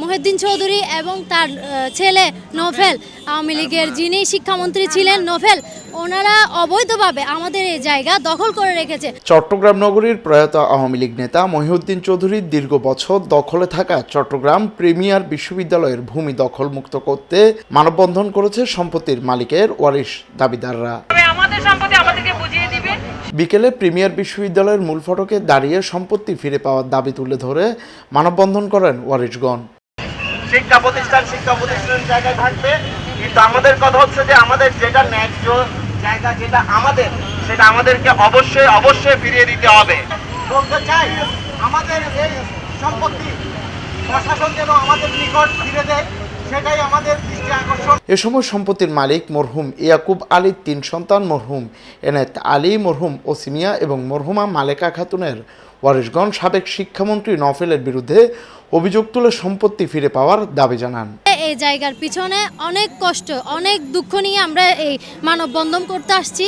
মহিউদ্দিন চৌধুরী এবং তার ছেলে নোফেল আওয়ামী লীগের যিনি শিক্ষামন্ত্রী ছিলেন নোফেল ওনারা অবৈধভাবে আমাদের এই জায়গা দখল করে রেখেছে। চট্টগ্রাম নগরীর প্রয়াত আওয়ামী লীগ নেতা মহিউদ্দিন চৌধুরীর দীর্ঘ বছর দখলে থাকা চট্টগ্রাম প্রিমিয়ার বিশ্ববিদ্যালয়ের ভূমি দখল মুক্ত করতে মানববন্ধন করেছে সম্পত্তির মালিকের ওয়ারিশ দাবিদাররা তবে আমাদের সম্পত্তি আমাদেরকে বুঝিয়ে দিবে বিকেলে প্রিমিয়ার বিশ্ববিদ্যালয়ের মূল ফটকে দাঁড়িয়ে সম্পত্তি ফিরে পাওয়ার দাবি তুলে ধরে মানববন্ধন করেন ওয়ারিশগণ। শিক্ষা প্রতিষ্ঠান শিক্ষা প্রতিষ্ঠানের জায়গায় থাকবে। কিন্তু আমাদের কথা হচ্ছে যে আমাদের যেটা ন্যায্য জায়গা যেটা আমাদের, সেটা আমাদেরকে অবশ্যই অবশ্যই ফিরিয়ে দিতে হবে। বলতে চাই, আমাদের এই সম্পত্তি প্রশাসন যেন আমাদের নিকট ফিরে দেয়, সেটাই আমাদের এ সময় সম্পত্তির মালিক মরহুম ইয়াকুব আলীর তিন সন্তান মরহুম এনায়েত আলী, মরহুম ওসিমিয়া এবং মরহুমা মালেকা খাতুনের ওয়ারিশগঞ্জ সাবেক শিক্ষামন্ত্রী নফেলের বিরুদ্ধে অভিযোগ তুলে সম্পত্তি ফিরে পাওয়ার দাবি জানান। এই জায়গার পিছনে অনেক কষ্ট, অনেক দুঃখ নিয়ে আমরা এই মানববন্ধন করতে আসছি।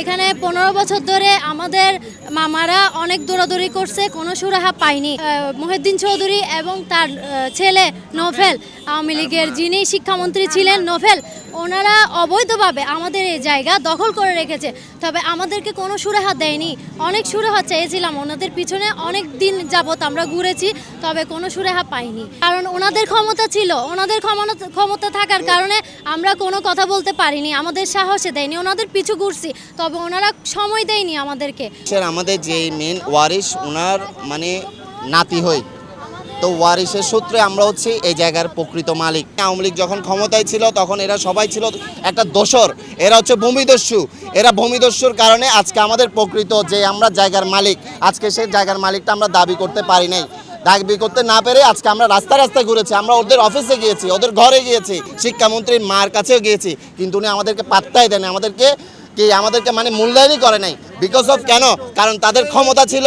এখানে পনেরো বছর ধরে আমাদের মামারা অনেক দৌড়াদৌড়ি করছে কোনো সুরাহা পায়নি। আহ, মহিউদ্দিন চৌধুরী এবং তার ছেলে নোফেল আওয়ামী লীগের যিনি শিক্ষামন্ত্রী ছিলেন নোফেল ওনারা অবৈধভাবে আমাদের এই জায়গা দখল করে রেখেছে। তবে আমাদেরকে কোনো সুরাহা দেয়নি। অনেক সুরাহা চেয়েছিলাম ওনাদের পিছনে অনেক দিন যাবত আমরা ঘুরেছি তবে কোনো সুরাহা পাইনি। কারণ ওনাদের ক্ষমতা ছিল ওনাদের ক্ষমতা ক্ষমতা থাকার কারণে আমরা কোনো কথা বলতে পারিনি আমাদের সাহসে দেয়নি ওনাদের পিছু ঘুরছি। তবে ওনারা সময় দেয়নি আমাদেরকে। স্যার, আমাদের যে মেন ওয়ারিশ ওনার মানে নাতি হই। তো ওয়ারিশের সূত্রে আমরা হচ্ছে এই জায়গার প্রকৃত মালিক। আওয়ামী লীগ যখন ক্ষমতায় ছিল, তখন এরা সবাই ছিল একটা দোসর এরা হচ্ছে ভূমিদস্যু। এরা ভূমিদস্যুর কারণে আজকে আমাদের প্রকৃত যে আমরা জায়গার মালিক, আজকে সেই জায়গার মালিকটা আমরা দাবি করতে পারি নাই। দাবি করতে না পেরে আজকে আমরা রাস্তা রাস্তায় ঘুরেছি। আমরা ওদের অফিসে গিয়েছি, ওদের ঘরে গিয়েছি, শিক্ষামন্ত্রীর মার কাছেও গিয়েছি। কিন্তু উনি আমাদেরকে পাত্তাই দেন আমাদেরকে কি আমাদেরকে মানে মূল্যায়নই করে নাই? বিকজ অফ কেন? কারণ তাদের ক্ষমতা ছিল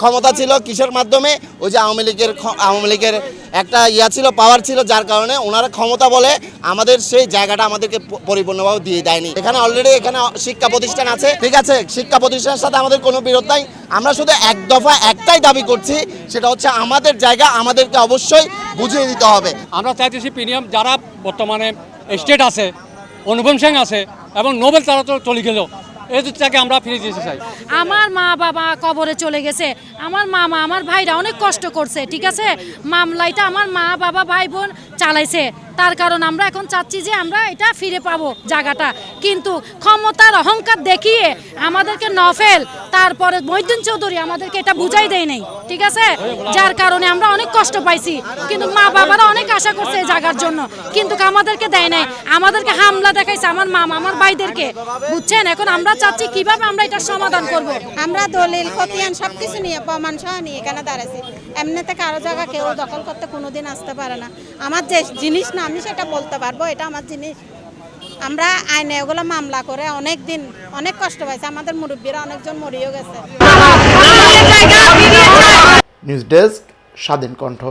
ক্ষমতা ছিল কিসের মাধ্যমে? ওই যে আওয়ামী লীগের আওয়ামী লীগের একটা ইয়া ছিল পাওয়ার ছিল, যার কারণে ওনারা ক্ষমতা বলে আমাদের সেই জায়গাটা আমাদেরকে পরিপূর্ণভাবে দিয়ে দেয়নি। এখানে অলরেডি এখানে শিক্ষা প্রতিষ্ঠান আছে। ঠিক আছে, শিক্ষা প্রতিষ্ঠানের সাথে আমাদের কোনো বিরোধ নাই। আমরা শুধু এক দফা একটাই দাবি করছি, সেটা হচ্ছে আমাদের জায়গা আমাদেরকে অবশ্যই বুঝিয়ে দিতে হবে। আমরা চাইতেছি প্রিমিয়াম যারা বর্তমানে স্টেট আছে অনুপম সিং আছে এবং নোবেল তারা তো চলে গেল। এই আমরা ফিরে দিতে চাই। আমার মা বাবা কবরে চলে গেছে। আমার মামা, আমার ভাইরা অনেক কষ্ট করছে, ঠিক আছে? মামলাইটা আমার মা, বাবা, ভাই, বোন চালাইছে। তার কারণ আমরা এখন চাচ্ছি যে আমরা এটা ফিরে পাবো জায়গাটা। কিন্তু ক্ষমতার অহংকার দেখিয়ে আমাদেরকে নফেল, তারপরে মহিউদ্দিন চৌধুরী আমাদেরকে এটা বুঝাই দেয় নাই, ঠিক আছে? যার কারণে আমরা অনেক কষ্ট পাইছি, কিন্তু মা বাবারা অনেক আশা করছে এই জায়গার জন্য, কিন্তু আমাদেরকে দেয় নাই। আমাদেরকে হামলা দেখাইছে আমার মামা, আমার ভাইদেরকে, বুঝছেন? এখন আমরা চাচ্ছি কীভাবে আমরা এটার সমাধান করব? আমরা দলিল, খতিয়ান সব কিছু নিয়ে, প্রমাণ সহ নিয়ে এখানে দাঁড়াইছি। এমনিতে কারও জায়গা কেউ দখল করতে কোনোদিন আসতে পারে না। আমার যে জিনিস না আমি সেটা বলতে পারব এটা আমার জিনিস। আমরা আইনে ওগুলো মামলা করে অনেক দিন অনেক কষ্ট পাইছে। আমাদের মুরব্বীরা অনেকজন মরিয়েও গেছে। নিউজ ডেস্ক স্বাধীন কণ্ঠ।